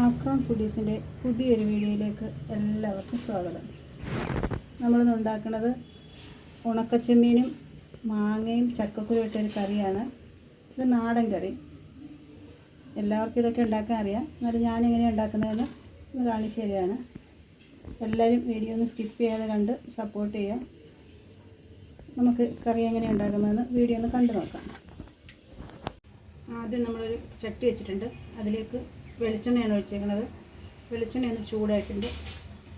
ആക്രോൺ ഫുഡീസിന്റെ പുതിയൊരു വീഡിയോയിലേക്ക് എല്ലാവർക്കും സ്വാഗതം. നമ്മളിന്ന് ഉണ്ടാക്കുന്നത് ഉണക്കച്ചെമ്മീനും മാങ്ങയും ചക്കക്കുരു ഇട്ടൊരു കറിയാണ്. ഒരു നാടൻ കറി. എല്ലാവർക്കും ഇതൊക്കെ ഉണ്ടാക്കാൻ അറിയാം. എന്നാലും ഞാനെങ്ങനെയാണ് ഉണ്ടാക്കുന്നതെന്ന് കാണിച്ചു തരികയാണ് എല്ലാവരും വീഡിയോ ഒന്ന് സ്കിപ്പ് ചെയ്യാതെ കണ്ട് സപ്പോർട്ട് ചെയ്യാം നമുക്ക് കറി എങ്ങനെയാണ് ഉണ്ടാക്കുന്നതെന്ന് വീഡിയോ ഒന്ന് കണ്ടു നോക്കാം. ആദ്യം നമ്മളൊരു ചട്ടി വെച്ചിട്ടുണ്ട്. അതിലേക്ക് വെളിച്ചെണ്ണയാണ് ഒഴിച്ചേക്കുന്നത് വെളിച്ചെണ്ണ ഒന്ന് ചൂടായിട്ടുണ്ട്.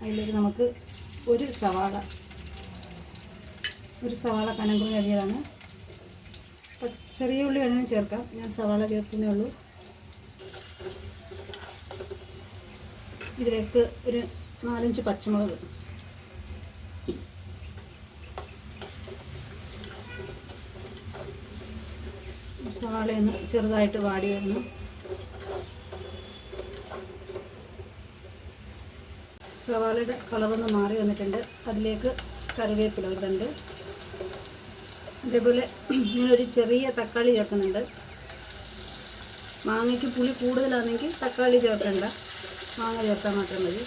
അതിലേക്ക് നമുക്ക് ഒരു സവാള ഒരു സവാള കനങ്കുറി അരിയതാണ് അപ്പോൾ ചെറിയ ഉള്ളി വേണമെങ്കിൽ ചേർക്കാം. ഞാൻ സവാള ചേർക്കുന്നേ ഉള്ളൂ. ഇതിലേക്ക് ഒരു നാലഞ്ച് പച്ചമുളക്. സവാളയൊന്ന് ചെറുതായിട്ട് വാടി വരുന്നു സവാളയുടെ കളറൊന്ന് മാറി വന്നിട്ടുണ്ട്. അതിലേക്ക് കറിവേപ്പില ഇടുന്നുണ്ട്. അതേപോലെ ഞാനൊരു ചെറിയ തക്കാളി ചേർക്കുന്നുണ്ട്. മാങ്ങയ്ക്ക് പുളി കൂടുതലാണെങ്കിൽ തക്കാളി ചേർക്കണ്ട. മാങ്ങ ചേർത്താൽ മാത്രം മതി.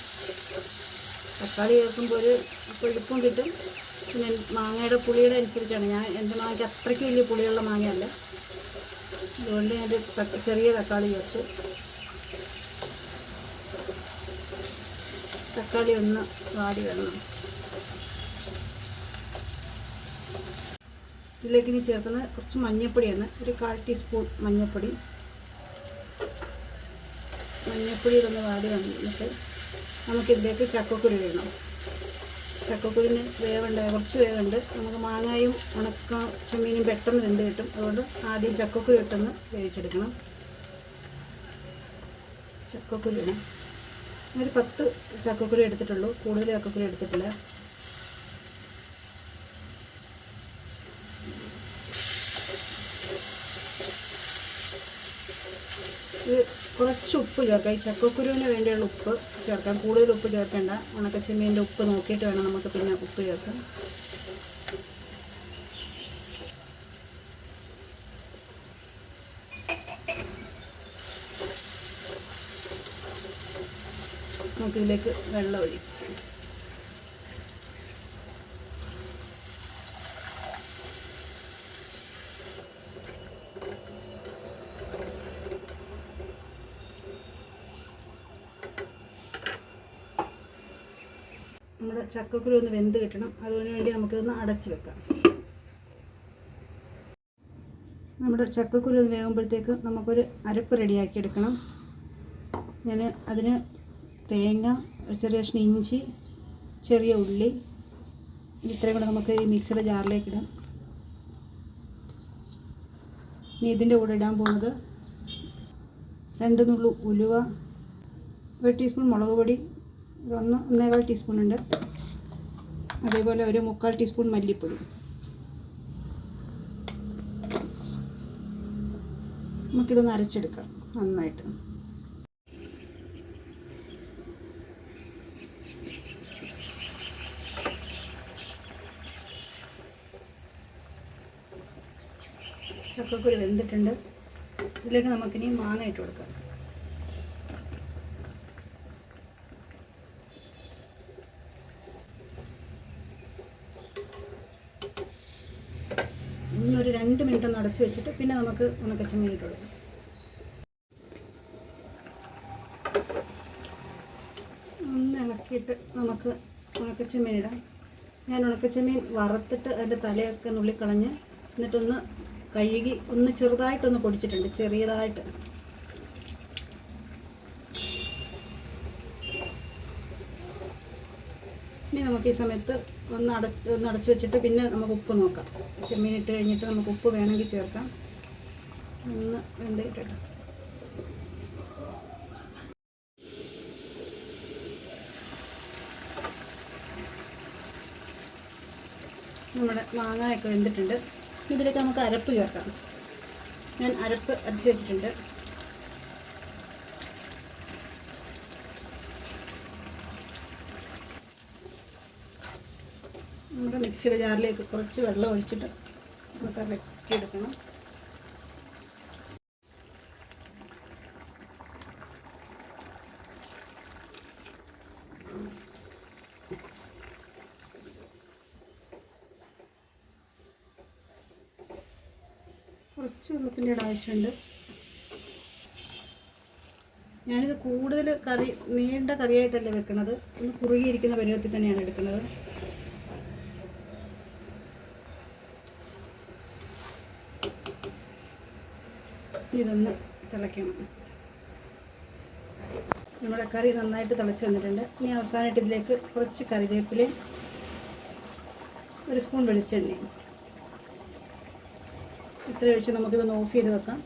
തക്കാളി ചേർക്കുമ്പോൾ ഒരു കൊഴുപ്പും കിട്ടും പിന്നെ മാങ്ങയുടെ പുളിയുടെ അനുസരിച്ചാണ്. ഞാൻ എന്റെ മാങ്ങയ്ക്ക് അത്രയ്ക്ക് വലിയ പുളിയുള്ള മാങ്ങയല്ല. അതുകൊണ്ട് ഞാൻ ചെറിയ തക്കാളി ചേർത്ത്. തക്കാളി ഒന്ന് വാടി വരണം. ഇതിലേക്ക് ഇനി ചേർക്കുന്നത് കുറച്ച് മഞ്ഞൾപ്പൊടിയാണ് ഒരു കാൽ ടീസ്പൂൺ മഞ്ഞൾപ്പൊടി ഇതൊന്ന് വാടി വന്നിട്ട് നമുക്കിതിലേക്ക് ചക്കക്കുരു വേണം ചക്കക്കുരുവിന് വേവുണ്ട് കുറച്ച് വേവുണ്ട്. നമുക്ക് മാങ്ങായും ഉണക്ക ചെമ്മീനും പെട്ടെന്ന് രണ്ട് കിട്ടും. അതുകൊണ്ട് ആദ്യം ചക്കക്കുരു ഇട്ടൊന്ന് വേവിച്ചെടുക്കണം. ചക്കക്കുരു ഇടാം ഒരു പത്ത് ചക്കക്കുരു എടുത്തിട്ടുള്ളൂ. കൂടുതൽ ചക്കക്കുരു എടുത്തിട്ടില്ല. കുറച്ച് ഉപ്പ് ചേർക്കാം. ഈ ചക്കക്കുരുവിന് വേണ്ടിയുള്ള ഉപ്പ് ചേർക്കാം. കൂടുതൽ ഉപ്പ് ചേർക്കേണ്ട. ഉണക്കച്ചെമ്മീന്റെ ഉപ്പ് നോക്കിയിട്ട് വേണം നമുക്ക് പിന്നെ ഉപ്പ് ചേർക്കാൻ നമുക്കിതിലേക്ക് വെള്ളം ഒഴിക്കാം. നമ്മുടെ ചക്കക്കുരു ഒന്ന് വെന്ത് കിട്ടണം. അതിനു വേണ്ടി നമുക്കിതൊന്ന് അടച്ച് വെക്കാം. നമ്മുടെ ചക്കക്കുരു വേകുമ്പോഴത്തേക്ക് നമുക്കൊരു അരപ്പ് റെഡിയാക്കി എടുക്കണം ഞാൻ അതിന് തേങ്ങ ഒരു ചെറിയ കഷ്ണം ഇഞ്ചി ചെറിയ ഉള്ളി. ഇത്രയും കൂടെ നമുക്ക് ഈ മിക്സിയുടെ ജാറിലേക്ക് ഇടാം. ഇനി ഇതിന്റെ കൂടെ ഇടാൻ പോകുന്നത് രണ്ട് നുള്ളു ഉലുവ ഒരു ടീസ്പൂൺ മുളക് പൊടി ഒന്ന് ഒന്നേകാൽ ടീസ്പൂൺ ഉണ്ട്. അതേപോലെ ഒരു മുക്കാൽ ടീസ്പൂൺ മല്ലിപ്പൊടി. നമുക്കിതൊന്ന് അരച്ചെടുക്കാം നന്നായിട്ട്. ചക്കക്കുരു വെന്തിട്ടുണ്ട്. ഇതിലേക്ക് നമുക്കിനി മാങ്ങ ഇട്ട് കൊടുക്കാം. ഒരു രണ്ട് മിനിറ്റ് ഒന്ന് അടച്ചു വെച്ചിട്ട് പിന്നെ നമുക്ക് ഉണക്കച്ച ഇട്ട് കൊടുക്കാം. ഒന്ന് ഇളക്കിയിട്ട് നമുക്ക് ഉണക്കച്ച ഇടാം. ഞാൻ ഉണക്കച്ചെമ്മീൻ വറുത്തിട്ട് അതിന്റെ തലയൊക്കെ നുള്ളിക്കളഞ്ഞ് എന്നിട്ടൊന്ന് കഴുകി ഒന്ന് ചെറുതായിട്ടൊന്ന് പൊടിച്ചിട്ടുണ്ട് ചെറിയതായിട്ട്. ഇനി നമുക്ക് ഈ സമയത്ത് ഒന്ന് അട ഒന്ന് അടച്ചു വെച്ചിട്ട് പിന്നെ നമുക്ക് ഉപ്പ് നോക്കാം. ചെമ്മീൻ ഇട്ട് കഴിഞ്ഞിട്ട് നമുക്ക് ഉപ്പ് വേണമെങ്കിൽ ചേർക്കാം. ഒന്ന് വെന്തിട്ടിട്ട് നമ്മുടെ മാങ്ങയൊക്കെ വെന്തിട്ടുണ്ട്. ഇതിലേക്ക് നമുക്ക് അരപ്പ് ചേർക്കാം. ഞാൻ അരപ്പ് അരച്ച് വെച്ചിട്ടുണ്ട്. നമ്മുടെ മിക്സിയുടെ ജാറിലേക്ക് കുറച്ച് വെള്ളം ഒഴിച്ചിട്ട് നമുക്ക് ഇളക്കി കുറച്ച് വെള്ളത്തിന്റെ ആവശ്യമുണ്ട്. ഞാനിത് കൂടുതൽ കറി നീണ്ട കറിയായിട്ടല്ല വെക്കുന്നത് ഒന്ന് കുറുകിയിരിക്കുന്ന പരുവത്തിൽ തന്നെയാണ് എടുക്കുന്നത്. ഇതൊന്ന് തിളയ്ക്കണം. നമ്മുടെ കറി നന്നായിട്ട് തിളച്ച് വന്നിട്ടുണ്ട്. ഇനി അവസാനമായിട്ട് ഇതിലേക്ക് കുറച്ച് കറിവേപ്പിലയും ഒരു സ്പൂൺ വെളിച്ചെണ്ണയും ഇത്ര ഒഴിച്ച് നമുക്കിതൊന്ന് ഓഫ് ചെയ്ത് വെക്കാം.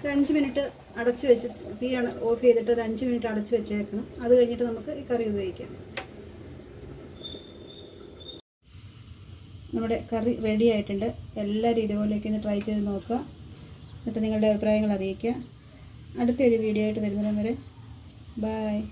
ഒരു അഞ്ച് മിനിറ്റ് അടച്ച് വെച്ച് തീ ഓഫ് ചെയ്തിട്ട് ഒരു അഞ്ച് മിനിറ്റ് അടച്ച് വെച്ചേക്കണം. അത് കഴിഞ്ഞിട്ട് നമുക്ക് ഈ കറി ഉപയോഗിക്കാം. നമ്മുടെ കറി റെഡി ആയിട്ടുണ്ട്. എല്ലാവരും ഇതുപോലെയൊക്കെ ഒന്ന് ട്രൈ ചെയ്ത് നോക്കുക. എന്നിട്ട് നിങ്ങളുടെ അഭിപ്രായങ്ങൾ അറിയിക്കുക. അടുത്തൊരു വീഡിയോ ആയിട്ട് വരുന്നതിന് വരെ. ബായ്